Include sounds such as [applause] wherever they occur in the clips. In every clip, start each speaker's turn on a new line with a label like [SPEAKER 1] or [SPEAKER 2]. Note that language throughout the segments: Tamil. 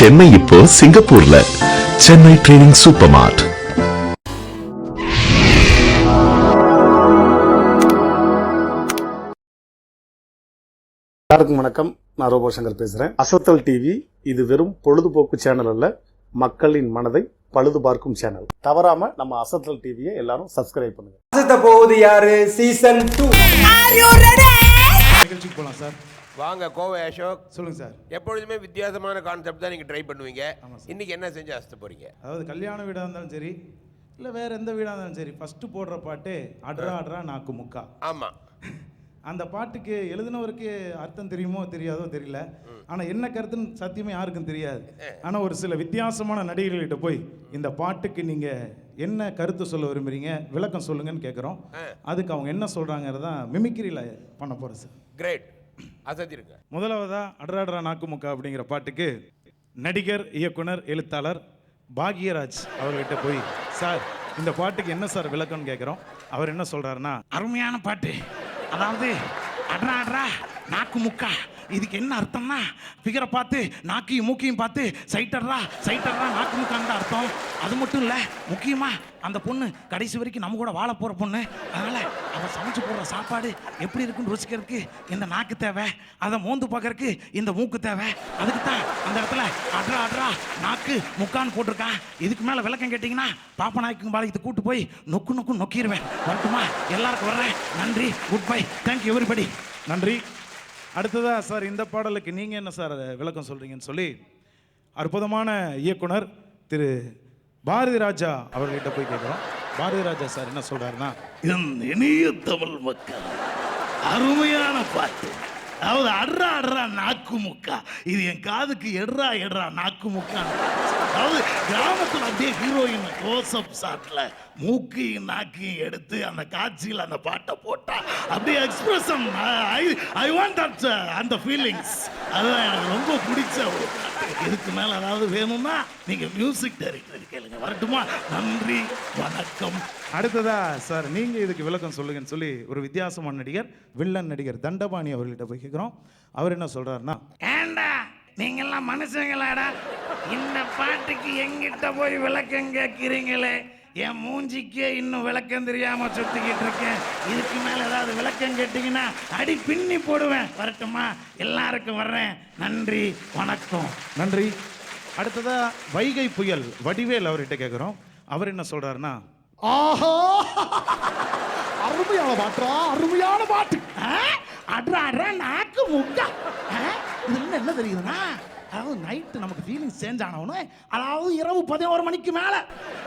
[SPEAKER 1] சென்னை இப்போ சிங்கப்பூர்ல. சென்னை ட்ரைனிங் சூப்பர் மார்ட்
[SPEAKER 2] எல்லாருக்கும் வணக்கம். நான் ரோபோ சங்கர் பேசுறேன். அசத்தல் டிவி இது வெறும் பொழுதுபோக்கு சேனல் அல்ல மக்களின் மனதை பழுது பார்க்கும் சேனல் தவறாம நம்ம அசத்தல் டிவியை எல்லாரும் சப்ஸ்கிரைப் பண்ணுங்க.
[SPEAKER 3] அசத்த போகுது யாரு? சீசன் டூ
[SPEAKER 4] நிகழ்ச்சிக்கு போகலாம் சார்.
[SPEAKER 5] வாங்க கோவை அசோக்.
[SPEAKER 4] சொல்லுங்க சார்.
[SPEAKER 5] எப்பொழுதுமே வித்தியாசமான கான்செப்ட் தான் நீங்கள் ட்ரை பண்ணுவீங்க. இன்னைக்கு என்ன செஞ்சு அசத்த போறீங்க?
[SPEAKER 4] அதாவது கல்யாண வீடாக இருந்தாலும் சரி இல்லை வேற எந்த வீடாக இருந்தாலும் சரி ஃபஸ்ட்டு போடுற பாட்டு அட்ரா அட்ரா நாக்கு முக்கா.
[SPEAKER 5] ஆமாம்
[SPEAKER 4] அந்த பாட்டுக்கு எழுதினவருக்கு அர்த்தம் தெரியுமோ தெரியாதோ தெரியல. ஆனால் என்ன கருத்துன்னு சத்தியமே யாருக்கும் தெரியாது. ஆனால் ஒரு சில வித்தியாசமான நடிகர்கள்கிட்ட போய் இந்த பாட்டுக்கு நீங்கள் என்ன கருத்து சொல்ல விரும்புறீங்க? விளக்கம் சொல்லுங்கன்னு கேட்குறோம் அதுக்கு அவங்க என்ன சொல்கிறாங்கிறதான் மிமிக்ரியில் பண்ண போகிறேன் சார்.
[SPEAKER 5] கிரேட் அசத்திருங்க.
[SPEAKER 4] முதலாவதா அடராடரா நாக்குமுக்கா அப்படிங்கிற பாட்டுக்கு நடிகர் இயக்குனர் எழுத்தாளர் பாக்யராஜ் அவர்கிட்ட போய் சார் இந்த பாட்டுக்கு என்ன சார் விளக்கம்னு கேட்குறோம் அவர் என்ன சொல்கிறாருன்னா அருமையான பாட்டு. அதாவது அட்ரா அட்ரா நாக்கு முக்கா இதுக்கு என்ன அர்த்தம்னா? ஃபிகரை பார்த்து நாக்கையும் மூக்கையும் பார்த்து சைட்டர்ரா சைட்டர்ரா நாக்கு முக்கான்னு அர்த்தம். அது மட்டும் இல்லை முக்கியமாக அந்த பொண்ணு கடைசி வரைக்கும் நம்ம கூட வாழ போகிற பொண்ணு. அதனால் அவள் சமைச்சு போடுற சாப்பாடு எப்படி இருக்குன்னு ருசிக்கிறதுக்கு இந்த நாக்கு தேவை. அதை மோந்து பார்க்கறதுக்கு இந்த மூக்கு தேவை. அதுக்கு தான் அந்த இடத்துல அட்ரா அட்ரா நாக்கு முக்கான்னு போட்டிருக்கான். இதுக்கு மேலே விளக்கம் கேட்டிங்கன்னா பாப்பநாய்க்கும் பாளையத்தை கூட்டு போய் நொக்கு நொக்கு நொக்கிடுவேன் வரட்டுமா? எல்லாருக்கும் வர்றேன். நன்றி. குட் பை தேங்க்யூ எவ்ரிபடி நன்றி. அடுத்ததாக சார் இந்த பாடலுக்கு நீங்கள் என்ன சார் அதை விளக்கம் சொல்கிறீங்கன்னு சொல்லி அற்புதமான இயக்குனர் திரு பாரதி ராஜா அவர்கிட்ட போய் கேட்குறோம். பாரதி ராஜா சார் என்ன சொல்கிறாருன்னா
[SPEAKER 6] என் இனிய தமிழ் மக்கள் அருமையான பாட்டு. அதாவது அட்ரா அட்ரா நாக்கு முக்கா இது என் காதுக்கு எட்ரா எட்ரா நாக்கு முக்கா அதாவது கிராமத்தில் அப்படியே ஹீரோயின் க்ளோஸ்அப் ஷாட்டில் மூக்கையும் நாக்கையும் எடுத்து அந்த காட்சியில் அந்த பாட்டை போட்டா அப்படியே expression I I want that அந்த ஃபீலிங்ஸ் அதுதான் எனக்கு ரொம்ப பிடிச்ச ஒரு இதுக்கு மேலே அதாவது வேணும்னா நீங்கள் மியூசிக் டைரக்டர் கேளுங்க. வரட்டுமா? நன்றி வணக்கம்.
[SPEAKER 4] அடுத்ததா சார் நீங்க இதுக்கு விளக்கம் சொல்லுங்கன்னு சொல்லி ஒரு வித்தியாசமான நடிகர் வில்லன் நடிகர் தண்டபாணி அவர்கிட்ட போய் கேட்குறோம் அவர் என்ன சொல்றாருன்னா
[SPEAKER 6] ஏண்டா நீங்கெல்லாம் மனுஷங்களாடா. இந்த பாட்டுக்கு எங்கிட்ட போய் விளக்கம் கேட்கிறீங்களே? என் மூஞ்சிக்கே இன்னும் விளக்கம் தெரியாம சுத்திக்கிட்டு இருக்கேன். இதுக்கு மேல ஏதாவது விளக்கம் கேட்டீங்கன்னா அடி பின்னி போடுவேன். வரட்டுமா? எல்லாருக்கும் வர்றேன். நன்றி வணக்கம்.
[SPEAKER 4] நன்றி. அடுத்ததா வைகை புயல் வடிவேல் அவர்கிட்ட கேட்குறோம் அவர் என்ன சொல்றாருன்னா
[SPEAKER 6] ஆஹா! அருமையான பாட்டுரா அருமையான பாட்டு. அட்ரா அட்ரா நாக்கு முக்கா இதுல என்ன தெரியுதுன்னா அதாவது நைட்டு நமக்கு ஃபீலிங் சேஞ்ச் ஆனவனே அதாவது இரவு பதினோரு மணிக்கு மேலே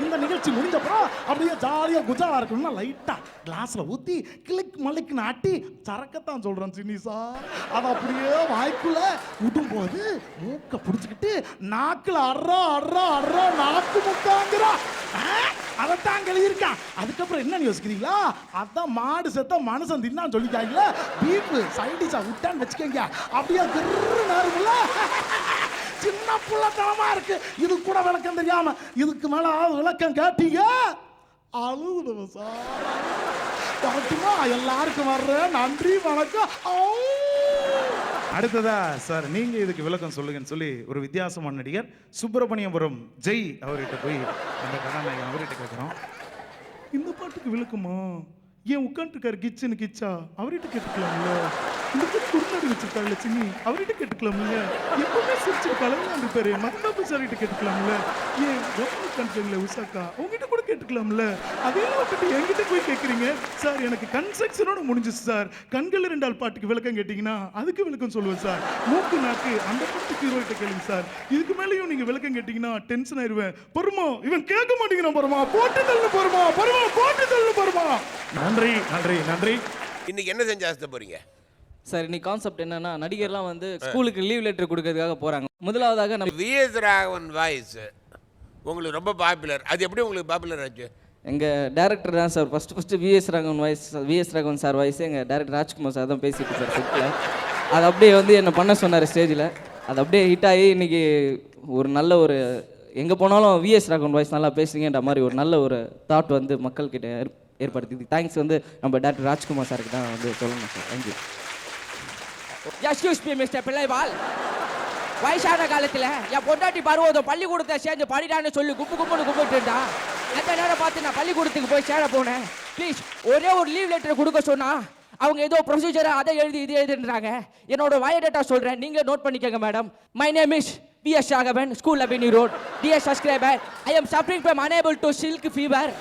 [SPEAKER 6] இந்த நிகழ்ச்சி முடிஞ்சப்பறம் அப்படியே ஜாலியாக குஜாலா இருக்கணும்னா லைட்டாக கிளாஸில் ஊற்றி கிளிக் மல்லிக்குன்னு ஆட்டி சரக்கத்தான் சொல்கிறேன் சின்னிசா அதை அப்படியே வாய்க்குள்ள விடும்போது மூக்கை பிடிச்சிக்கிட்டு நாக்கில் அறா அறா அட்ரா நாக்கு முக்காங்கிறா. அதைத்தான் எழுதியிருக்கான் அதுக்கப்புறம் என்ன யோசிக்கிறீங்களா அதான் மாடு செத்த மனுஷன் தின்னான்னு சொல்லிட்டாங்களே பீப்பு சைடிஷா விட்டான்னு வச்சுக்கோங்க. அப்படியே கிரு நேருமில்ல சின்ன புள்ளத்தனமா இருக்கு. இது கூட விளக்கம் தெரியாம இதுக்கு மேல ஆள் விளக்கம் கேட்டீங்க? அழுதுடுவேன் சார். எல்லாருக்கும் வர்றேன். நன்றி வணக்கம்.
[SPEAKER 4] அடுத்ததா சார் நீங்க இதுக்கு விளக்கம் சொல்லுங்கன்னு சொல்லி ஒரு வித்தியாசமான நடிகர் சுப்பிரமணியபுரம் ஜெய் அவர்கிட்ட போய் அந்த கதாநாயகன் அவர்கிட்ட கேட்குறோம் இந்த பாட்டுக்கு விளக்கமா? ஏன் உட்காந்துருக்காரு கிச்சனு கிச்சா? அவர்கிட்ட கேட்டுக்கலாம்ல. பேர் குறுநாடு சின்னி. அவர்கிட்ட கேட்டுக்கலாம்ல. எப்பவுமே சிரிச்சிருக்காள இருப்பாரு மகனாபு சார்கிட்ட கேட்டுக்கலாம்ல. ஏன் கவர்மெண்ட் உட்காந்துருக்காங்களே உஷாக்கா. உங்ககிட்ட கூட கேட்டுக்கலாம்ல. அதையும் விட்டுட்டு என்கிட்ட போய் கேட்குறீங்க சார் எனக்கு கன்ஸ்ட்ரக்ஷனோட முடிஞ்சிச்சு சார். கண்கள் ரெண்டால் பாட்டுக்கு விளக்கம் கேட்டிங்கன்னா அதுக்கு விளக்கம் சொல்லுவேன் சார். மூக்கு நாக்கு அந்த பாட்டுக்கு ஹீரோகிட்ட கேளுங்க சார். இதுக்கு மேலேயும் நீங்க விளக்கம் கேட்டீங்கன்னா டென்ஷன் ஆயிருவேன். பொறுமா இவன் கேட்க மாட்டேங்கிறான் பொறுமா. போட்டு தள்ளு பொறுமா. பொறுமா போட்டு தள்ளு பொறுமா. நன்றி நன்றி நன்றி.
[SPEAKER 5] இன்னைக்கு என்ன செஞ்சு போறீங்க?
[SPEAKER 7] சார் இன்னைக்கு கான்செப்ட் என்னன்னா நடிகர்லாம் வந்து ஸ்கூலுக்கு லீவ் லெட்டர் கொடுக்கறதுக்காக போறாங்க. முதலாவதாக நம்ம
[SPEAKER 5] விஎஸ் ராகவன் வாய்ஸ் உங்களுக்கு ரொம்ப பாப்புலர் அது எப்படி உங்களுக்கு பாப்புலர் ஆச்சு?
[SPEAKER 7] எங்க டேரக்டர் தான் sir. First first VS Raghavan voice VS Raghavan sir voice எங்க டேரக்டர் ராஜ்குமார் சார் தான் பேசிட்டு சார் செட்டில் அது அப்படியே வந்து என்ன பண்ண சொன்னார் ஸ்டேஜில் அது அப்படியே ஹிட் ஆகி இன்னைக்கு ஒரு நல்ல ஒரு எங்கே போனாலும் விஎஸ் ராகவன் வாய்ஸ் நல்லா பேசுறீங்கன்ற மாதிரி ஒரு நல்ல ஒரு தாட் வந்து மக்கள்கிட்ட ஏற்- ஏற்படுத்தி தேங்க்ஸ் வந்து நம்ம டேரக்டர் ராஜ்குமார் சாருக்கு தான் வந்து சொல்லணும் sir thank you
[SPEAKER 8] excuse be mister Pillaival வயசான காலத்தில் என் பொண்டாட்டி பருவதம் பள்ளிக்கூடத்தை சேர்ந்து படிடான்னு சொல்லி குப்பு கும்புன்னு கும்பிட்டு இருந்தா. அந்த நேரம் பார்த்து நான் பள்ளிக்கூடத்துக்கு போய் சேர போனேன். ப்ளீஸ் ஒரே ஒரு லீவ் லெட்டர் கொடுக்க சொன்னா அவங்க ஏதோ ப்ரொசீஜரை அதை எழுதி இது எழுதுன்றாங்க. என்னோட வயடேட்டா சொல்கிறேன் நீங்கள் நோட் பண்ணிக்கோங்க madam my name is P S Raghavan school avenue road TS subscriber I am suffering from unable to silk fever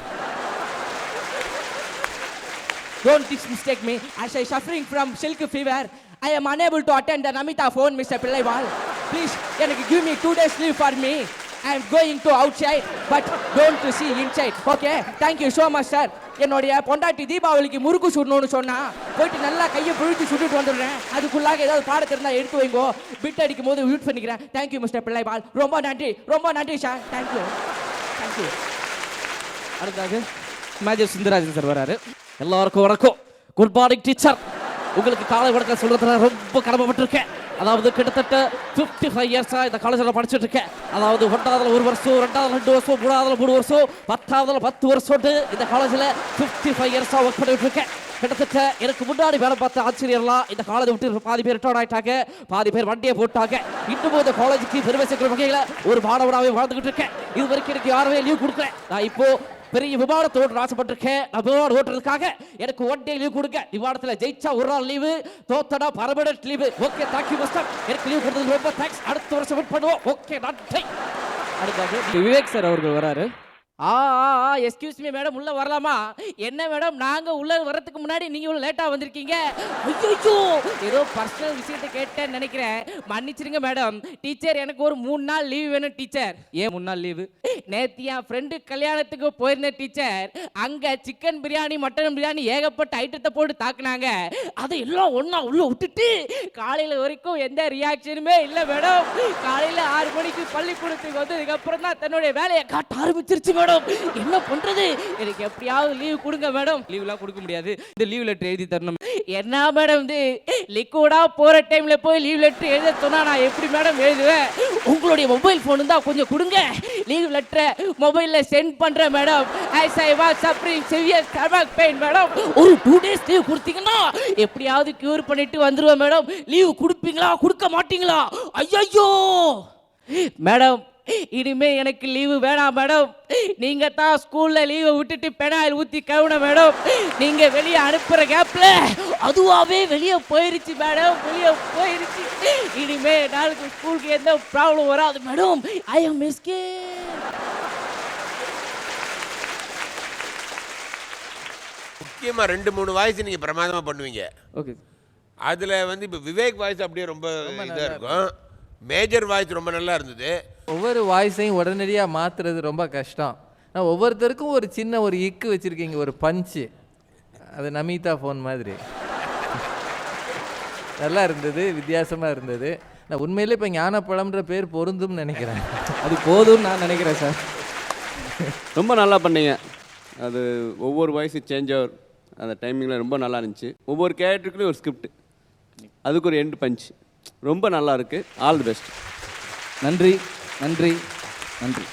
[SPEAKER 8] don't this mistake me I I suffering from silk fever I am unable to attend the Namita phone, Mr. Please எனக்கு can you give me two days leave for me? I am going to outside, but don't see inside. Okay? Okay thank you so much sir என்னுடைய பொண்டாட்டி தீபாவளிக்கு முறுக்கு சுடணும்னு சொன்னா போயிட்டு நல்லா கையை புழுத்தி சுட்டுட்டு வந்துடுறேன். அதுக்குள்ளாக ஏதாவது பாடத்தை இருந்தால் எடுத்து வைங்கோ. பிட் அடிக்கும் போது யூட் பண்ணிக்கிறேன் தேங்க்யூ மிஸ்டர் பிள்ளைபால் ரொம்ப நன்றி. ரொம்ப நன்றி sir thank you thank you அடுத்தாக major Sundarajan sir வராரு. எல்லாருக்கும் வணக்கம். குட் மார்னிங் டீச்சர் உங்களுக்கு காலை வணக்கம் சொல்றதுல ரொம்ப கடமைப்பட்டிருக்கேன். அதாவது கிட்டத்தட்ட ஃபிஃப்டி ஃபைவ் இயர்ஸாக இந்த காலேஜில் படிச்சுட்டு இருக்கேன். அதாவது ஒன்றாவதுல ஒரு வருஷம் ரெண்டாவதுல ரெண்டு வருஷம் மூணாவதுல மூணு வருஷம் பத்தாவதுல பத்து வருஷம் இந்த காலேஜில் ஃபிஃப்டி ஃபைவ் இயர்ஸாக ஒர்க் பண்ணிட்டு இருக்கேன். கிட்டத்தட்ட எனக்கு முன்னாடி வேலை பார்த்த ஆசிரியர்லாம் இந்த காலேஜ் விட்டு பாதி பேர் ரிட்டர்ன் ஆகிட்டாங்க பாதி பேர் வண்டியை போட்டாங்க. இன்னும் இந்த காலேஜுக்கு பெருமை சேர்க்கிற வகையில் ஒரு மாணவனாகவே வாழ்ந்துகிட்டு இருக்கேன். இது வரைக்கும் எனக்கு யாருமே லீவ் கொடுக்கல. நான் இப்போ பெரிய விமானத்தோடு ஆசைப்பட்டிருக்கேன் நான் விமானம் ஓட்டுறதுக்காக எனக்கு ஒன் டே லீவ் கொடுங்க. விமானத்தில் ஜெயிச்சா ஒரு நாள் leave தோத்தனா permanent leave okay thank you mister எனக்கு லீவ் கொடுத்தது ரொம்ப தேங்க்ஸ் அடுத்த வருஷம் வெயிட் பண்ணுவோம். ஓகே நன்றி. அடுத்தாக விவேக் சார் அவர்கள் வராரு. Ah ah ah excuse me madam உள்ள வரலாமா? என்ன மேடம் நாங்க உள்ள வரதுக்கு முன்னாடி நீங்க இவ்வளவு லேட்டா வந்திருக்கீங்க? ஐயோ ஏதோ பர்சனல் விஷயத்தை கேட்டேன்னு நினைக்கிறேன். மன்னிச்சிருங்க மேடம் டீச்சர் எனக்கு ஒரு மூணு நாள் லீவ் வேணும் டீச்சர் ஏன் மூணு நாள் லீவு நேத்து என் ஃப்ரெண்டு கல்யாணத்துக்கு போயிருந்தேன் டீச்சர் அங்க சிக்கன் பிரியாணி மட்டன் பிரியாணி ஏகப்பட்ட ஐட்டத்தை போட்டு தாக்குனாங்க. அதை எல்லாம் ஒன்னா உள்ள விட்டுட்டு காலையில வரைக்கும் எந்த ரியாக்ஷனுமே இல்லை மேடம் காலையில ஆறு மணிக்கு பள்ளிக்கூடத்துக்கு வந்ததுக்கு அப்புறம் தான் தன்னுடைய வேலையை காட்ட ஆரம்பிச்சிருச்சு மேடம் என்ன பண்றது? எனக்கு எப்படியாவது லீவ் கொடுங்க மேடம். லீவ்லாம் கொடுக்க முடியாது. இந்த லீவ் லெட்டர் எழுதி தரணும். என்ன மேடம் இது? லிக்விடா போற டைம்ல போய் லீவ் லெட்டர் எழுத சொன்னா நான் எப்படி மேடம் எழுதுவேன்? உங்களுடைய மொபைல் ஃபோன் தான் கொஞ்சம் கொடுங்க. லீவ் லெட்டரை மொபைல்ல சென்ட் பண்றேன் madam. As I was suffering severe stomach pain madam. ஒரு டூ டேஸ் லீவ் கொடுத்தீங்கன்னா எப்படியாவது கியூர் பண்ணிட்டு வந்துருவேன் மேடம். லீவ் கொடுப்பீங்களா? கொடுக்க மாட்டீங்களா? ஐயோ மேடம் இனிமே எனக்கு லீவு வேணாம் மேடம். நீங்க தான் ஸ்கூல்ல லீவை விட்டுட்டு பெனாயில் ஊத்தி கவுன மேடம். நீங்க வெளியே அனுப்புற கேப்ல அதுவாவே வெளியே போயிருச்சு மேடம். வெளியே போயிருச்சு. இனிமே நாளைக்கு ஸ்கூலுக்கு எந்த ப்ராப்ளம் வராது மேடம். ஐ எம் மிஸ்கே
[SPEAKER 5] முக்கியமாக ரெண்டு மூணு வாய்ஸ் நீங்கள் பிரமாதமாக பண்ணுவீங்க.
[SPEAKER 7] ஓகே
[SPEAKER 5] அதில் வந்து இப்போ விவேக் வாய்ஸ் அப்படியே ரொம்ப இதாக இருக்கும். மேஜர் வாய்ஸ் ரொம்ப நல்லா இருந்தது.
[SPEAKER 9] ஒவ்வொரு வாய்ஸையும் உடனடியாக மாற்றுறது ரொம்ப கஷ்டம். நான் ஒவ்வொருத்தருக்கும் ஒரு சின்ன ஒரு இக்கு வச்சுருக்கீங்க ஒரு பஞ்சு. அது நமிதா ஃபோன் மாதிரி. நல்லா இருந்தது வித்தியாசமாக இருந்தது. நான் உண்மையிலே இப்போ ஞானப்பழம்ன்ற பேர் பொருந்தும்னு நினைக்கிறேன்.
[SPEAKER 7] அது போதும்னு நான் நினைக்கிறேன் சார்.
[SPEAKER 10] ரொம்ப நல்லா பண்ணீங்க. அது ஒவ்வொரு வாய்ஸு சேஞ்ச் ஆகும் அந்த டைமிங்கில் ரொம்ப நல்லா இருந்துச்சு. ஒவ்வொரு கேரக்டருக்குலையும் ஒரு ஸ்கிரிப்ட் அதுக்கு ஒரு எண்டு பஞ்ச் ரொம்ப நல்லா இருக்கு. ஆல் தி பெஸ்ட்
[SPEAKER 7] நன்றி நன்றி நன்றி.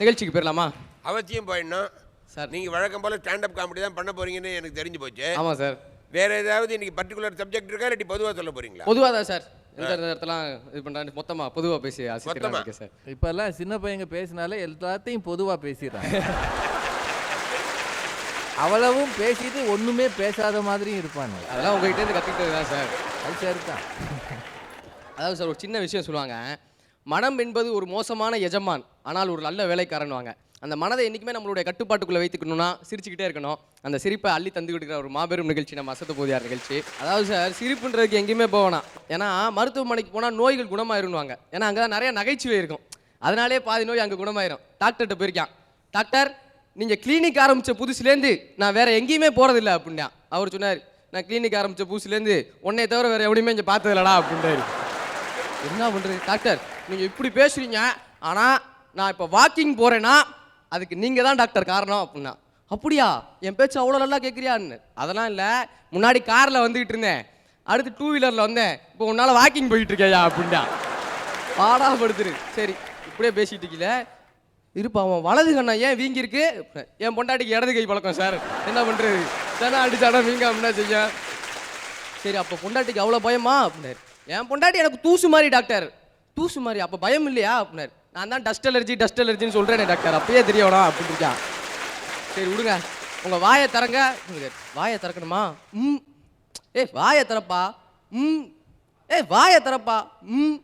[SPEAKER 3] நிகழ்ச்சிக்கு போயிடலாமா
[SPEAKER 5] அவசியம் போயிடணும்.
[SPEAKER 3] சார்.
[SPEAKER 5] நீங்கள் வழக்கம் போல் ஸ்டாண்டப் காமெடி தான் பண்ண போறீங்கன்னு எனக்கு தெரிஞ்சு போச்சு.
[SPEAKER 3] ஆமாம் சார்.
[SPEAKER 5] வேற ஏதாவது இன்னைக்கு பர்டிகுலர் சப்ஜெக்ட் இருக்கா இல்லாட்டி பொதுவாக சொல்ல போறீங்களா?
[SPEAKER 3] பொதுவாக தான் சார். எந்த இடத்துலாம் இது பண்ணுறாங்க மொத்தமாக பொதுவாக பேசி ஆசிரியர் சார்.
[SPEAKER 9] இப்போல்லாம் சின்ன பையங்க பேசினாலே எல்லாத்தையும் பொதுவாக பேசிடுறாங்க. [laughs] அவ்வளவும் பேசிட்டு ஒன்றுமே பேசாத மாதிரியும் இருப்பாங்க
[SPEAKER 3] அதெல்லாம் உங்ககிட்ட இருந்து கற்றுக்கிட்டது தான் சார்.
[SPEAKER 9] அது சரிதான் [laughs]
[SPEAKER 3] அதாவது சார் ஒரு சின்ன விஷயம் சொல்லுவாங்க. மனம் என்பது ஒரு மோசமான எஜமான் ஆனால் ஒரு நல்ல வேலைக்காரன்வாங்க அந்த மனதை என்றைக்குமே நம்மளுடைய கட்டுப்பாட்டுக்குள்ளே வைத்துக்கணும்னா சிரிச்சுக்கிட்டே இருக்கணும். அந்த சிரிப்பை அள்ளி தந்து கொடுக்குற ஒரு மாபெரும் நிகழ்ச்சி நம்ம அசத்த போதியார் நிகழ்ச்சி. அதாவது சார் சிரிப்புன்றதுக்கு எங்கேயுமே போகணும் ஏன்னா மருத்துவமனைக்கு போனால் நோய்கள் குணமாயிருவாங்க ஏன்னா அங்கே தான் நிறைய நகைச்சுவை இருக்கும். அதனாலே பாதி நோய் அங்கே குணமாயிரும். டாக்டர்கிட்ட போயிருக்கான். டாக்டர் நீங்கள் கிளினிக் ஆரம்பித்த புதுசுலேருந்து நான் வேறு எங்கேயுமே போகிறதில்ல அப்படின்னா அவர் சொன்னார் நான் கிளினிக் ஆரம்பித்த பூசிலேருந்து உன்னை தவிர வேறு எவனையுமே இங்கே பார்த்ததில்லடா அப்படின்றாரு. என்ன பண்ணுறது டாக்டர் நீங்கள் இப்படி பேசுறீங்க ஆனால் நான் இப்போ வாக்கிங் போகிறேன்னா அதுக்கு நீங்கள் தான் டாக்டர் காரணம் அப்படின்னா. அப்படியா? என் பேச்சு அவ்வளோ நல்லா கேட்குறியான்னு அதெல்லாம் இல்லை முன்னாடி காரில் வந்துக்கிட்டு இருந்தேன். அடுத்து டூ வீலரில் வந்தேன். இப்போ உன்னால் வாக்கிங் போயிட்டு இருக்கேயா அப்படின்னா. பாடா படுத்துரு. சரி இப்படியே பேசிட்டு இருக்கீல. இருப்பா அவன் வலது கண்ணா ஏன் வீங்கியிருக்கு? என் பொண்டாட்டிக்கு இடது கை பழக்கம் சார் என்ன பண்ணுறது தானே அடிச்சாடா மீங்க அப்படின்னா செய்யும் சரி அப்போ பொண்டாட்டிக்கு அவ்வளோ பயமா? அப்படின்னாரு. என் பொண்டாட்டி எனக்கு தூசு மாதிரி டாக்டர். தூசு மாதிரி. அப்போ பயம் இல்லையா? அப்படின்னாரு. நான் தான் டஸ்ட் அலர்ஜி டஸ்ட் அலர்ஜின்னு சொல்கிறேனே டாக்டர். அப்பயே தெரியவனா அப்படின்னு இருக்கா சரி விடுங்க. உங்கள் வாயை திறங்க. வாயை திறக்கணுமா? ம். ஏய் வாயை திறப்பா? ம். ஏய் வாயை திறப்பா? ம்.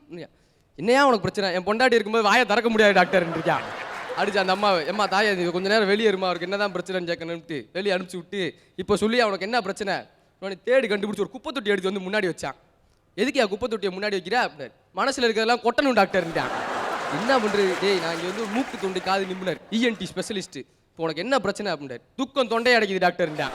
[SPEAKER 3] என்னையா உனக்கு பிரச்சனை? என் பொண்டாட்டி இருக்கும்போது வாயை திறக்க முடியாது டாக்டர் அடிச்சு அந்த அம்மா எம்மா தாயா இது கொஞ்ச நேரம் வெளியே இருமா அவருக்கு என்னதான் பிரச்சனைன்னு கேட்கணும்ட்டு வெளியே அனுப்பிச்சு விட்டு இப்போ சொல்லி அவனுக்கு என்ன பிரச்சனை? உடனே தேடி கண்டுபிடிச்சி ஒரு குப்பை தொட்டி எடுத்து வந்து முன்னாடி வச்சான். எதுக்கு என் குப்பை தொட்டியை முன்னாடி வைக்கிற? அப்படின்னாரு மனசில் இருக்கிறதெல்லாம் கொட்டணும் டாக்டர்ன்ட்டான் என்ன பண்ணுறது டேய் நான் இங்கே வந்து மூக்கு தொண்டை காது நிபுணர் இஎன்டி ஸ்பெஷலிஸ்ட் இப்போ உனக்கு என்ன பிரச்சனை? அப்படின்னாரு துக்கம் தொண்டையை அடைக்குது டாக்டர்ன்ட்டான்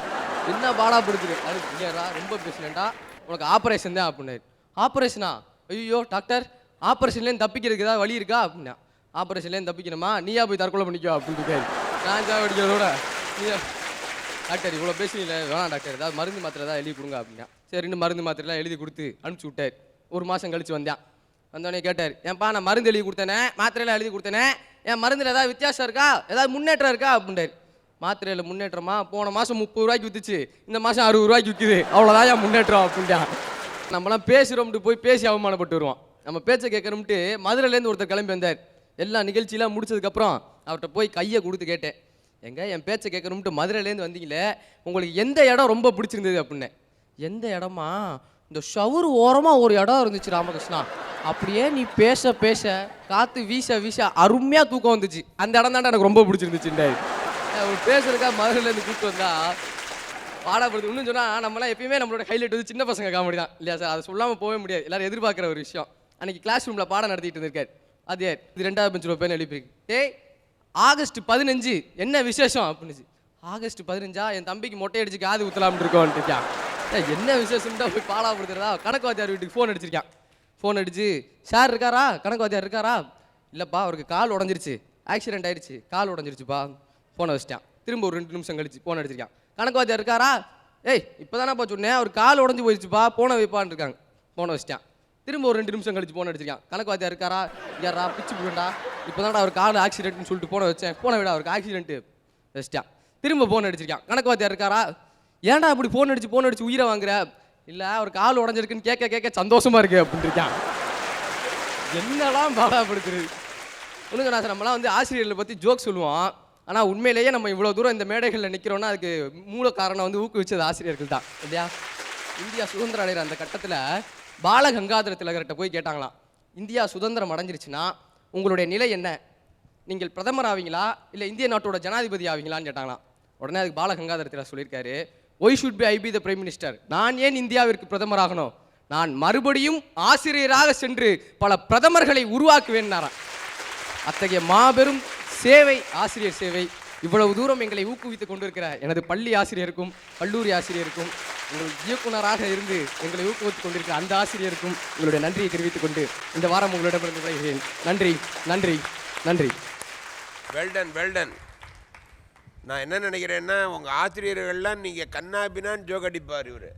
[SPEAKER 3] என்ன பாடா படுத்துரு அது இல்லையா ரொம்ப பிரச்சனைண்டா உனக்கு ஆப்ரேஷன் தான் அப்படின்னாரு ஆப்ரேஷனா ஐயோ டாக்டர் ஆப்ரேஷன்லேருந்து தப்பிக்கிறதுக்கு ஏதாவது வழி இருக்கா? அப்படின்னா ஆப்ரேஷன்லேருந்து தப்பிக்கணுமா? நீயா போய் தற்கொலை பண்ணிக்கோ அப்படின்னு இருக்காரு நான் சாவடிக்கிறதோட நீயா டாக்டர் இவ்வளோ பேசுனீங்களே வேணாம் டாக்டர். ஏதாவது மருந்து மாத்திரை ஏதாவது எழுதி கொடுங்க அப்படின்னா. சரின்னு மருந்து மாத்திரைலாம் எழுதி கொடுத்து அனுப்பிச்சி விட்டார். ஒரு மாதம் கழித்து வந்தேன். வந்தோடனே கேட்டார் ஏன்ப்பா நான் மருந்து எழுதி கொடுத்தேனே? மாத்திரையெல்லாம் எழுதி கொடுத்தேனே? என் மருந்தில் ஏதாவது வித்தியாசம் இருக்கா? ஏதாவது முன்னேற்றம் இருக்கா? அப்படின்ட்டார் மாத்திரையில் முன்னேற்றமா? போன மாதம் முப்பது ரூபாய்க்கு வித்துச்சு. இந்த மாதம் அறுபது ரூபாய்க்கு விற்குது அவ்வளோதான் என் முன்னேற்றம் அப்படின்ட்டான். நம்மளாம் பேசுகிறோம்ட்டு போய் பேசி அவமானப்பட்டு வருவோம் நம்ம பேச்சை கேட்குறோம்ட்டு மதுரையிலேருந்து ஒருத்தர் கிளம்பி வந்தார். எல்லா நிகழ்ச்சியெல்லாம் முடிச்சதுக்கப்புறம் அவர்கிட்ட போய் கையை கொடுத்து கேட்டேன். எங்க என் பேச்சை கேட்கணும்ட்டு மதுரையிலேருந்து வந்தீங்களே? உங்களுக்கு எந்த இடம் ரொம்ப பிடிச்சிருந்தது? அப்படின்னு. எந்த இடமா? இந்த ஷவர் ஓரமாக ஒரு இடம் இருந்துச்சு ராமகிருஷ்ணா. அப்படியே நீ பேச பேச காற்று வீச வீச அருமையாக தூக்கம் வந்துச்சு. அந்த இடம் தான்டா எனக்கு ரொம்ப பிடிச்சிருந்துச்சுண்டாரு பேசுறதுக்கா மதுரையிலேருந்து கூப்பிட்டு வந்தா? பாடப்படுது இன்னும் சொன்னால் நம்மளாம் எப்பயுமே நம்மளோட ஹைலைட் வந்து சின்ன பசங்க காமெடி தான். இல்லையா சார் அதை சொல்லாமல் போகவே முடியாது. எல்லாரும் எதிர்பார்க்குற ஒரு விஷயம். அன்னைக்கு கிளாஸ் ரூமில் பாடம் நடத்திட்டு இருந்திருக்காரு. அது இது ரெண்டாவது பெஞ்சில் பேன் எழுப்பியிருக்கு. டேய் ஆகஸ்ட் பதினஞ்சு என்ன விசேஷம் அப்படின்னுச்சு. ஆகஸ்ட் பதினஞ்சா என் தம்பிக்கு மொட்டை அடிச்சு காது ஊற்றலாம்னு இருக்கோன்ட்டு இருக்கான். என்ன விசேஷம்டா போய் பாடாப்படுத்துறதா கணக்கு வாத்தியார் வீட்டுக்கு ஃபோன் அடிச்சிருக்கான். ஃபோன் அடிச்சு சார் இருக்காரா? கணக்கு வாத்தியார் இருக்காரா? இல்லைப்பா அவருக்கு கால் உடஞ்சிருச்சு. ஆக்சிடென்ட் ஆயிடுச்சு. கால் உடஞ்சிருச்சுப்பா. ஃபோனை வச்சிட்டான். திரும்ப ஒரு ரெண்டு நிமிஷம் கழிச்சு ஃபோன் அடிச்சிருக்கான். கணக்கு வாத்தியார் இருக்காரா? ஏய் இப்போ தானேப்பா சொன்னேன். அவர் கால் உடஞ்சி போயிடுச்சுப்பா போனை வைப்பான்னு இருக்காங்க. ஃபோனை வச்சிட்டான். திரும்ப ஒரு ரெண்டு நிமிஷம் கழிச்சு போன் அடிச்சிருக்கான். கணக்கு வாத்தியார் இருக்காரா? யாரா பிச்சு போடா இப்போ அவர் கால் ஆக்சிடென்ட்னு சொல்லிட்டு போன வச்சேன். போன விட அவருக்கு ஆக்சிடென்ட்டு வச்சிட்டான். திரும்ப போன் அடிச்சிருக்கான். கணக்கு வாத்தியார் இருக்காரா? ஏன்டா அப்படி போன் அடிச்சு போன் அடிச்சு உயிரை வாங்குற? இல்லை அவர் கால் உடஞ்சிருக்குன்னு கேட்க கேட்க சந்தோஷமா இருக்கு அப்படின்னு இருக்கான் என்னெல்லாம் பாடாப்படுத்துறது? ஒன்றுங்க நான் நம்மலாம் வந்து ஆசிரியர்களை பற்றி ஜோக் சொல்லுவோம். ஆனால் உண்மையிலேயே நம்ம இவ்வளோ தூரம் இந்த மேடைகளில் நிற்கிறோன்னா அதுக்கு மூல காரணம் வந்து ஊக்குவிச்சது ஆசிரியர்கள் தான் இல்லையா? இந்தியா சுதந்திரம் அடைகிற அந்த கட்டத்தில் பாலகங்காதர திலகர்கிட்ட போய் கேட்டாங்களாம் இந்தியா சுதந்திரம் அடைஞ்சிருச்சுன்னா உங்களுடைய நிலை என்ன? நீங்கள் பிரதமர் ஆவீங்களா? இல்லை இந்திய நாட்டோட ஜனாதிபதி ஆவீங்களான்னு கேட்டாங்களாம். உடனே அதுக்கு பாலகங்காதர திலகர் சொல்லியிருக்காரு why should be I be the prime minister நான் ஏன் இந்தியாவிற்கு பிரதமர் ஆகணும்? நான் மறுபடியும் ஆசிரியராக சென்று பல பிரதமர்களை உருவாக்குவேன்னாராம் அத்தகைய மாபெரும் சேவை ஆசிரியர் சேவை இவ்வளவு தூரம் எங்களை ஊக்குவித்துக் கொண்டிருக்கிற எனது பள்ளி ஆசிரியருக்கும் கல்லூரி ஆசிரியருக்கும் உங்கள் இயக்குனராக இருந்து எங்களை ஊக்குவித்துக் கொண்டிருக்கிற அந்த ஆசிரியருக்கும் உங்களுடைய நன்றியை தெரிவித்துக் கொண்டு இந்த வாரம் உங்களிடமிருந்து விடைகிறேன் நன்றி நன்றி நன்றி.
[SPEAKER 5] வெல்டன் வெல்டன் நான் என்ன நினைக்கிறேன்னா உங்கள் ஆசிரியர்கள்லாம் நீங்கள் கண்ணாபினான்னு ஜோக் அடிப்பார் இவர்.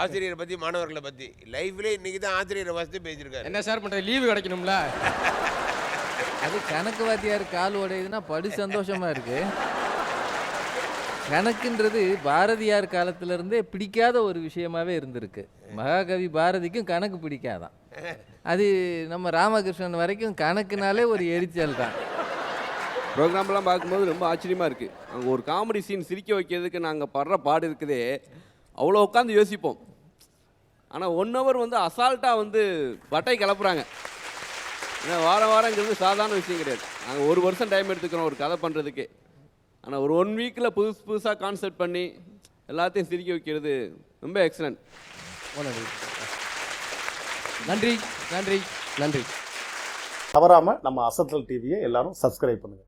[SPEAKER 5] ஆசிரியரை பற்றி மாணவர்களை பற்றி லைஃப்லேயே இன்றைக்கி தான் ஆசிரியரை வசதி பேசியிருக்காரு.
[SPEAKER 3] என்ன சார் பண்ணுறது லீவு கிடைக்கணும்ல?
[SPEAKER 9] அது கணக்கு வாத்தியார் கால் உடையுதுன்னா படு சந்தோஷமா இருக்கு. கணக்குன்றது பாரதியார் காலத்திலிருந்தே பிடிக்காத ஒரு விஷயமாவே இருந்திருக்கு. மகாகவி பாரதிக்கும் கணக்கு பிடிக்காதான். அது நம்ம ராமகிருஷ்ணன் வரைக்கும் கணக்குனாலே ஒரு எரிச்சல் தான்.
[SPEAKER 10] ப்ரோக்ராம்லாம் பார்க்கும்போது ரொம்ப ஆச்சரியமாக இருக்குது அங்கே ஒரு காமெடி சீன் சிரிக்க வைக்கிறதுக்கு நாங்கள் படுற பாடு இருக்குதே. அவ்வளோ உட்காந்து யோசிப்போம். ஆனால் ஒன் ஹவர் வந்து அசால்ட்டாக வந்து பட்டை கிளப்புறாங்க. ஏன்னா வாரம் வாரங்கிறது சாதாரண விஷயம் கிடையாது. நாங்கள் ஒரு வருஷம் டைம் எடுத்துக்கிறோம் ஒரு கதை பண்ணுறதுக்கு ஆனால் ஒரு ஒன் வீக்கில் புதுசு புதுசாக கான்செப்ட் பண்ணி எல்லாத்தையும் சிரிக்க வைக்கிறது ரொம்ப எக்ஸலண்ட்
[SPEAKER 3] நன்றி. நன்றி நன்றி
[SPEAKER 2] தவறாம நம்ம அசத்தல் டிவியை எல்லாரும் சப்ஸ்கிரைப் பண்ணுங்க.